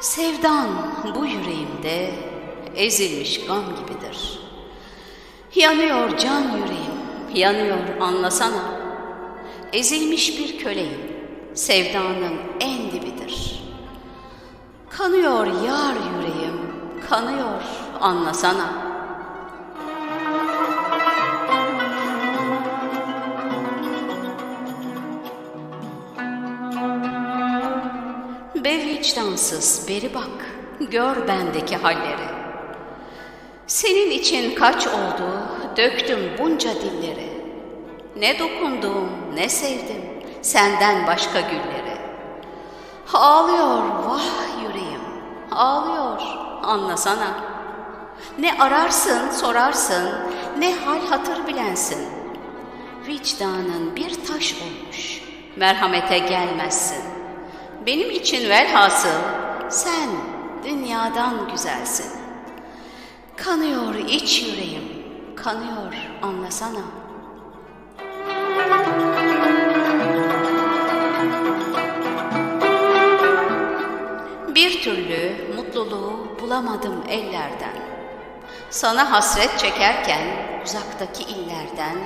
Sevdan bu yüreğimde ezilmiş gam gibidir. Yanıyor can yüreğim, yanıyor anlasana. Ezilmiş bir köleyim, sevdanın en dibidir. Kanıyor yar yüreğim, kanıyor anlasana.'' Be vicdansız beri bak, gör bendeki halleri. Senin için kaç oldu, döktüm bunca dilleri. Ne dokundum, ne sevdim, senden başka gülleri. Ağlıyor vah yüreğim, ağlıyor anlasana. Ne ararsın, sorarsın, ne hal hatır bilensin. Vicdanın bir taş olmuş, merhamete gelmezsin. Benim için velhasıl sen dünyadan güzelsin. Kanıyor iç yüreğim, kanıyor anlasana. Bir türlü mutluluğu bulamadım ellerden. Sana hasret çekerken uzaktaki illerden,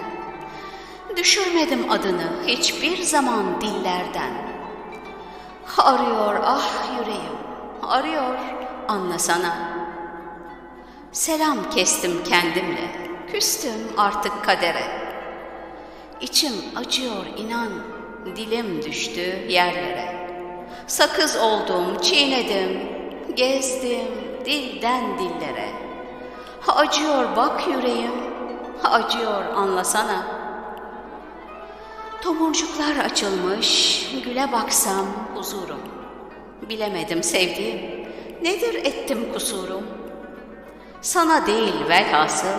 düşürmedim adını hiçbir zaman dillerden. Arıyor ah yüreğim, arıyor anlasana. Selam kestim kendimle, küstüm artık kadere. İçim acıyor inan, dilim düştü yerlere. Sakız oldum, çiğnedim, gezdim dilden dillere. Acıyor bak yüreğim, acıyor anlasana. Tomurcuklar açılmış, güle baksam huzurum. Bilemedim sevdiğim, nedir ettim kusurum? Sana değil velhasıl,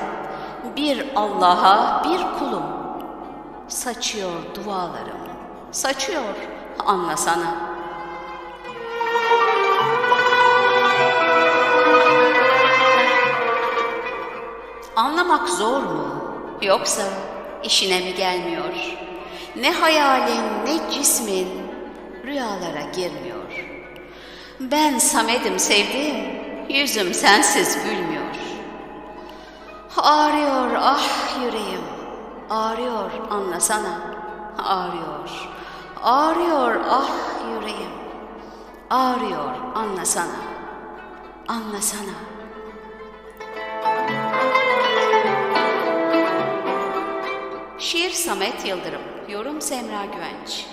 bir Allah'a bir kulum. Saçıyor dualarım, saçıyor anlasana. Anlamak zor mu? Yoksa işine mi gelmiyor? Ne hayalin ne cismin rüyalara girmiyor. Ben Samet'im sevdiğim, yüzüm sensiz gülmüyor. Ağrıyor ah yüreğim, ağrıyor anlasana, ağrıyor. Ağrıyor ah yüreğim, ağrıyor anlasana, anlasana. Şiir Samet Yıldırım, yorum Semra Güvenç.